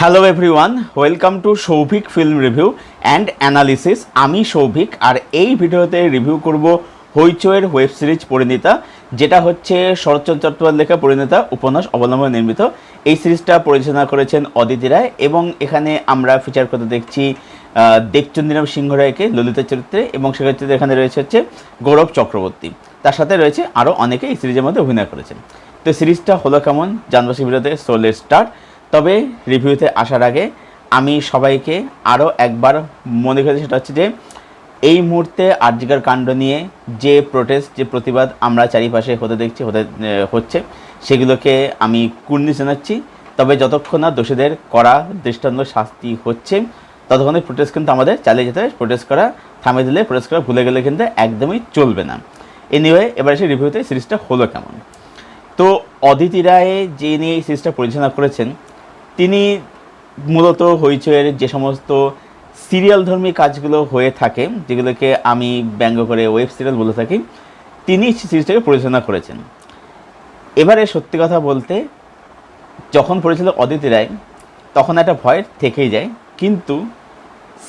Hello everyone welcome to Souvik film review and analysis আমি সৌভিক আর এই ভিডিওতে রিভিউ করব হইচয়ের ওয়েব সিরিজ পরিণীতা যেটা হচ্ছে শরৎচন্দ্র চট্টোপাধ্যায় লেখা পরিণীতা উপন্যাস অবলম্বনে নির্মিত। এই সিরিজটা পরিচালনা করেছেন অদিতি রায় এবং এখানে আমরা ফিচার করতে দেখছি আহ, দেবচন্দ্রিরাম সিংহ রায়কে ললিতা চরিত্রে এবং সেক্ষেত্রে এখানে রয়েছে হচ্ছে গৌরব চক্রবর্তী। তার সাথে রয়েছে আরও অনেকে এই সিরিজের মধ্যে অভিনয় করেছেন। তো সিরিজটা হলো কেমন? জানবাসী বিরোধে সোলের স্টার্ট তবে রিভিউতে আসার আগে আমি সবাইকে আরও একবার মনে করি সেটা হচ্ছে যে এই মুহূর্তে আর্জিকার কাণ্ড নিয়ে যে প্রোটেস্ট যে প্রতিবাদ আমরা চারিপাশে হতে দেখছি, হতে হচ্ছে, সেগুলোকে আমি কুর্নি জানাচ্ছি। তবে যতক্ষণ না দোষীদের করা দৃষ্টান্ত শাস্তি হচ্ছে, ততক্ষণে প্রোটেস্ট কিন্তু আমাদের চালিয়ে যেতে হবে। প্রোটেস্ট করা থামিয়ে দিলে প্রোটেস্ট করা ভুলে গেলে কিন্তু একদমই চলবে না। এনিওয়ে এবার এসে রিভিউতে সিরিজটা হলো কেমন? তো অদিতি রায় যিনি এই সিরিজটা পরিচালনা করেছেন তিনি মূলত হইচয়ের যে সমস্ত সিরিয়াল ধর্মী কাজগুলো হয়ে থাকে, যেগুলোকে আমি ব্যঙ্গ করে ওয়েব সিরিয়াল বলে থাকি, তিনি সিরিজটাকে পরিচালনা করেছেন। এবারে সত্যি কথা বলতে, যখন পরিচালক অদিতি রায়, তখন একটা ভয় থেকেই যায়। কিন্তু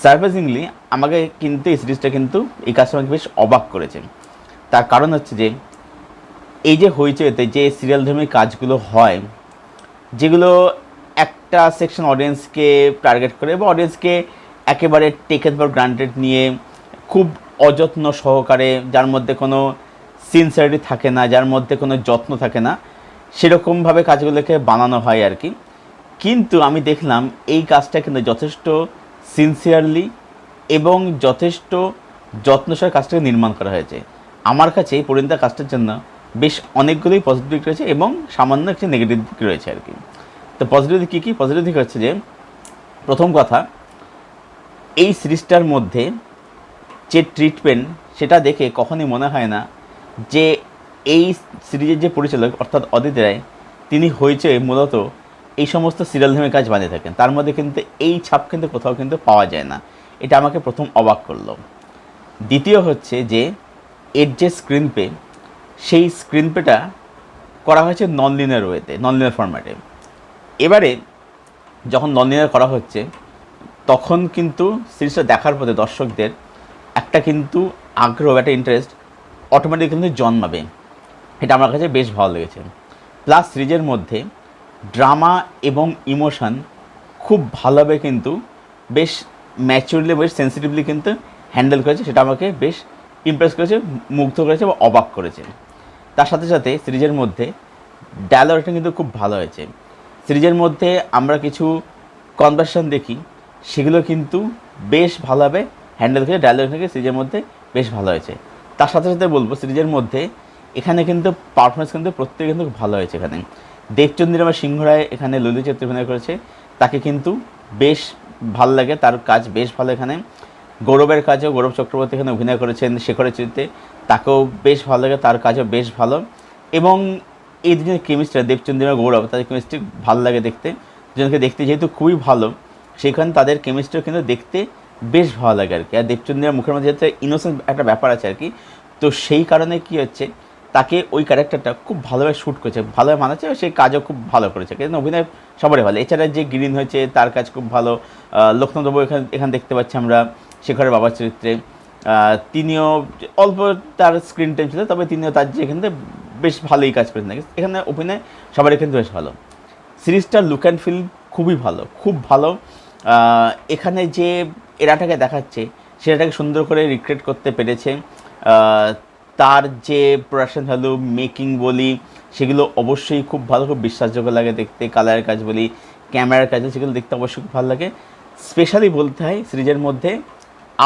সারপ্রাইজিংলি আমাকে কিন্তু এই সিরিজটা কিন্তু এই কাজটা আমাকে বেশ অবাক করেছে। তার কারণ হচ্ছে যে, এই যে হইচইতে যে সিরিয়াল ধর্মী কাজগুলো হয়, যেগুলো একটা সেকশন অডিয়েন্সকে টার্গেট করে বা অডিয়েন্সকে একেবারে টেকেন ফর গ্রান্টেড নিয়ে খুব অযত্ন সহকারে, যার মধ্যে কোনো সিনসিয়ারিটি থাকে না, যার মধ্যে কোনো যত্ন থাকে না, সেরকমভাবে কাজগুলোকে বানানো হয় আর কি। কিন্তু আমি দেখলাম এই কাজটা কিন্তু যথেষ্ট সিনসিয়ারলি এবং যথেষ্ট যত্নসহ কাজটাকে নির্মাণ করা হয়েছে। আমার কাছে এই পরিণতা কাজটার জন্য বেশ অনেকগুলোই পজিটিভ দিক রয়েছে এবং সামান্য একটি নেগেটিভ দিক রয়েছে আর কি। তো পজিটিভ দিক কী কী? পজিটিভ দিক হচ্ছে যে, প্রথম কথা, এই সিরিজটার মধ্যে যে ট্রিটমেন্ট সেটা দেখে কখনই মনে হয় না যে এই সিরিজের যে পরিচালক, অর্থাৎ অদিত রায়, তিনি হয়েছে মূলত এই সমস্ত সিরিয়াল ধর্মী কাজ বানিয়ে থাকেন। তার মধ্যে কিন্তু এই ছাপ কিন্তু কোথাও কিন্তু পাওয়া যায় না। এটা আমাকে প্রথম অবাক করল। দ্বিতীয় হচ্ছে যে, এর যে স্ক্রিন পে সেই স্ক্রিন পেটা করা হয়েছে নন লিনিয়ার ওয়েতে নন লিনিয়ার ফরম্যাটে এবারে যখন নন করা হচ্ছে, তখন কিন্তু সিরিজটা দেখার পথে দর্শকদের একটা কিন্তু আগ্রহ, একটা ইন্টারেস্ট অটোমেটিক কিন্তু জন্মাবে। এটা আমার কাছে বেশ ভালো লেগেছে। প্লাস সিরিজের মধ্যে ড্রামা এবং ইমোশন খুব ভালোভাবে কিন্তু বেশ ম্যাচিউরলি বেশ সেন্সিটিভলি কিন্তু হ্যান্ডেল করেছে। সেটা আমাকে বেশ ইমপ্রেস করেছে, মুগ্ধ করেছে বা অবাক করেছে। তার সাথে সাথে সিরিজের মধ্যে ডায়লগটা কিন্তু খুব ভালো হয়েছে। সিরিজের মধ্যে আমরা কিছু কনভার্সন দেখি, সেগুলো কিন্তু বেশ ভালোভাবে হ্যান্ডেল করে ডায়লগ থেকে সিরিজের মধ্যে বেশ ভালো হয়েছে। তার সাথে সাথে বলব, সিরিজের মধ্যে এখানে কিন্তু পারফরমেন্স কিন্তু প্রত্যেকে কিন্তু ভালো হয়েছে এখানে। দেবচন্দ্রিমা সিংহ রায় এখানে ললিত চরিত্রে অভিনয় করেছে, তাকে কিন্তু বেশ ভালো লাগে, তার কাজ বেশ ভালো এখানে। গৌরবের কাজেও গৌরব চক্রবর্তী এখানে অভিনয় করেছেন শেখরের চরিত্রে, তাকেও বেশ ভালো লাগে, তার কাজও বেশ ভালো। এবং এই দুজনের কেমিস্ট্রি দেবচন্দ্রিমা গৌরব, তাদের কেমিস্ট্রি ভালো লাগে দেখতে। দুজনকে দেখতে যেহেতু খুবই ভালো, সেখানে তাদের কেমিস্ট্রিও কিন্তু দেখতে বেশ ভালো লাগে আর কি। আর দেবচন্দ্রিমার মুখের মধ্যে যাতে ইনোসেন্ট একটা ব্যাপার আছে আর কি, তো সেই কারণে কি হচ্ছে, তাকে ওই ক্যারেক্টারটা খুব ভালোভাবে শ্যুট করেছে, ভালোভাবে মানাচ্ছে সেই কাজও খুব ভালো করেছে। কিন্তু অভিনয় সবারই ভালো। এছাড়া যে গ্রিন হয়েছে, তার কাজ খুব ভালো। লক্ষ্মণ বাবু এখানে এখানে দেখতে পাচ্ছি আমরা, শেখরের বাবার চরিত্রে। তিনিও অল্প তার স্ক্রিন টাইম ছিল, তবে তিনিও তার যে এখানে বেশ ভালোই কাজ করেছেন। এখানে অভিনয় সবারই কিন্তু বেশ ভালো। সিরিজটার লুক অ্যান্ড ফিল খুবই ভালো, খুব ভালো। এখানে যে এরাটাকে দেখাচ্ছে, সেটাকে সুন্দর করে রিক্রিয়েট করতে পেরেছে। তার যে প্রোডাকশন ভ্যালু মেকিং বলি, সেগুলো অবশ্যই খুব ভালো, খুব বিশ্বাসযোগ্য লাগে দেখতে। কালারের কাজ বলি ক্যামেরার কাজ সেগুলো দেখতে অবশ্যই খুব ভালো লাগে। স্পেশালি বলতে হয় সিরিজের মধ্যে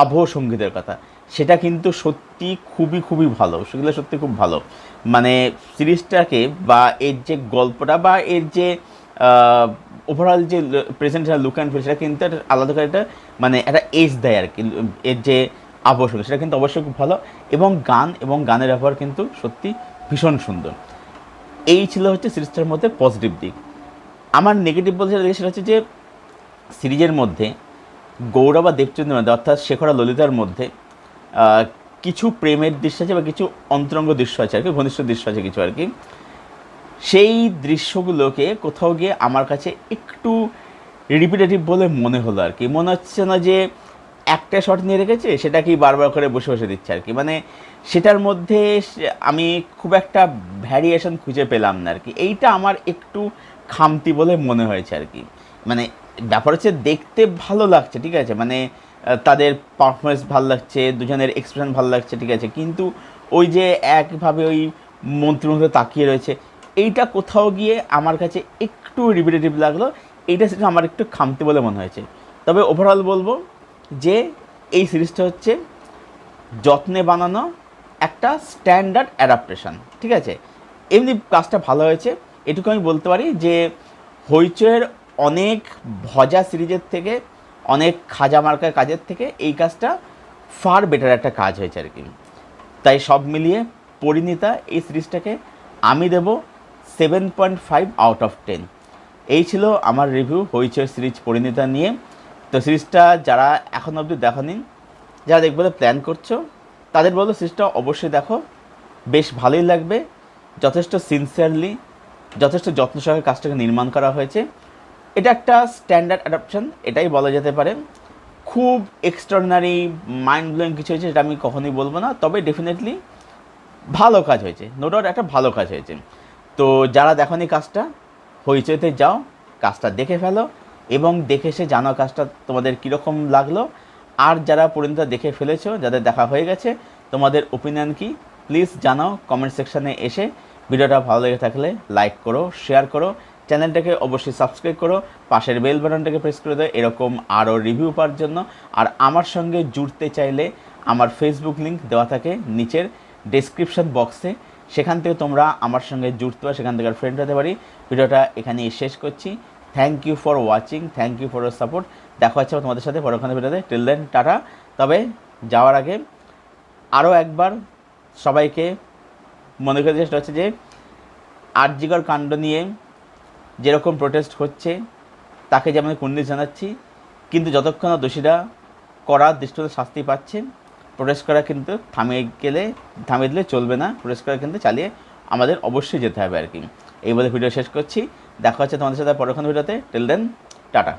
আবহ সঙ্গীতের কথা। সেটা কিন্তু সত্যি খুবই খুবই ভালো। সেগুলো সত্যি খুব ভালো। মানে সিরিজটাকে বা এর যে গল্পটা বা এর যে ওভারঅল যে প্রেজেন্টেশন লুক অ্যান্ড ফিল সেটা কিন্তু আলাদা করে একটা মানে একটা এজ দেয় আর কি। এর যে সংগীত সেটা কিন্তু অবশ্যই খুব ভালো। এবং গান, এবং গানের ব্যবহার কিন্তু সত্যি ভীষণ সুন্দর। এই ছিল হচ্ছে সিরিজটার মধ্যে পজিটিভ দিক। আমার নেগেটিভ বলতে সেটা হচ্ছে যে, সিরিজের মধ্যে গৌরব দেবচন্দ্রের মধ্যে, অর্থাৎ শেখর ললিতার মধ্যে কিছু প্রেমের দৃশ্য আছে বা কিছু অন্তরঙ্গ দৃশ্য আছে আর কি, ঘনিষ্ঠ দৃশ্য আছে কিছু আর কি। সেই দৃশ্যগুলোকে কোথাও গিয়ে আমার কাছে একটু রিপিটেটিভ বলে মনে হলো আর কি। মনে হচ্ছে না যে একটা শট নিয়ে রেখেছে, সেটাকেই বারবার করে বসে বসে দিচ্ছে আর কি। মানে সেটার মধ্যে আমি খুব একটা ভ্যারিয়েশন খুঁজে পেলাম না আর কি। এইটা আমার একটু খামতি বলে মনে হয়েছে আর কি। মানে ব্যাপার হচ্ছে দেখতে ভালো লাগছে, ঠিক আছে? মানে তাদের পারফরমেন্স ভালো লাগছে, দুজনের এক্সপ্রেশন ভালো লাগছে, ঠিক আছে? কিন্তু ওই যে একভাবে ওই মন্ত্রীর মধ্যে তাকিয়ে রয়েছে, এইটা কোথাও গিয়ে আমার কাছে একটু রিপিটেটিভ লাগল, এইটা সেটা আমার একটু খামতে বলে মনে হয়েছে। তবে ওভারঅল বলব যে এই সিরিজটা হচ্ছে যত্নে বানানো একটা স্ট্যান্ডার্ড অ্যাডাপ্টেশন ঠিক আছে? এমনি কাজটা ভালো হয়েছে, এটুকু আমি বলতে পারি যে হইচয়ের অনেক ভজা সিরিজের থেকে অনেক খাজা মার্কার কাজের থেকে এই কাজটা ফার বেটার একটা কাজ হয়েছে আর কি। তাই সব মিলিয়ে পরিণীতা এই সিরিজটাকে আমি দেব seven point five out of ten এই ছিল আমার রিভিউ হইচই সিরিজ পরিণীতা নিয়ে। তো সিরিজটা যারা এখন অবধি দেখো দেখনি, যারা দেখবে প্ল্যান করছ, তাদের বলো সিরিজটা অবশ্যই দেখো। বেশ ভালোই লাগবে। যথেষ্ট সিনসিয়ারলি যথেষ্ট যত্ন সহকারে কাজটাকে নির্মাণ করা হয়েছে। এটা একটা স্ট্যান্ডার্ড অ্যাডাপশন এটাই বলা যেতে পারে। খুব এক্সট্রাঅর্ডিনারি মাইন্ড ব্লোয়িং কিছু হয়েছে এটা আমি কখনোই বলব না। তবে ডেফিনেটলি ভালো কাজ হয়েছে। নো ডাউট একটা ভালো কাজ হয়েছে। তো যারা দেখনি কাজটা, হইচইতে যাও, কাজটা দেখে ফেলো এবং দেখে এসে জানো কাজটা তোমাদের কীরকম লাগল। আর যারা পরিণত দেখে ফেলেছো, যাদের দেখা হয়ে গেছে, তোমাদের ওপিনিয়ন কি? প্লিজ জানাও কমেন্ট সেকশানে এসে। ভিডিওটা ভালো লেগে থাকলে লাইক করো শেয়ার করো। চ্যানেলটাকে অবশ্যই সাবস্ক্রাইব করো, পাশের বেল বাটনটাকে প্রেস করে দাও, এরকম আরও রিভিউ পাওয়ার জন্য। আর আমার সঙ্গে জুড়তে চাইলে আমার ফেসবুক লিঙ্ক দেওয়া থাকে নিচের ডেসক্রিপশন বক্সে সেখান থেকে তোমরা আমার সঙ্গে জুড়তে পারো, সেখান থেকে আর ফ্রেন্ড হতে পারি। ভিডিওটা এখানেই শেষ করছি। Thank you for watching thank you for your support দেখা হচ্ছে তোমাদের সাথে পরক্ষণে ভিডিওতে। Till then tata. তবে যাওয়ার আগে আরও একবার সবাইকে মনে করে চেষ্টা হচ্ছে যে, আরজিকর কাণ্ড নিয়ে যেরকম প্রোটেস্ট হচ্ছে, তাকে যেমন কুন্দি জানাচ্ছি, কিন্তু যতক্ষণ দোষীরা করা দৃষ্টিতে শাস্তি পাচ্ছে প্রোটেস্ট করা কিন্তু থামিয়ে গেলে, থামিয়ে দিলে চলবে না প্রোটেস্ট করা কিন্তু চালিয়ে আমাদের অবশ্যই যেতে হবে আর কি। এই বলে ভিডিও শেষ করছি। দেখা হচ্ছে তোমাদের সাথে পরক্ষণ ভিডিওতে টেল দেন টাটা।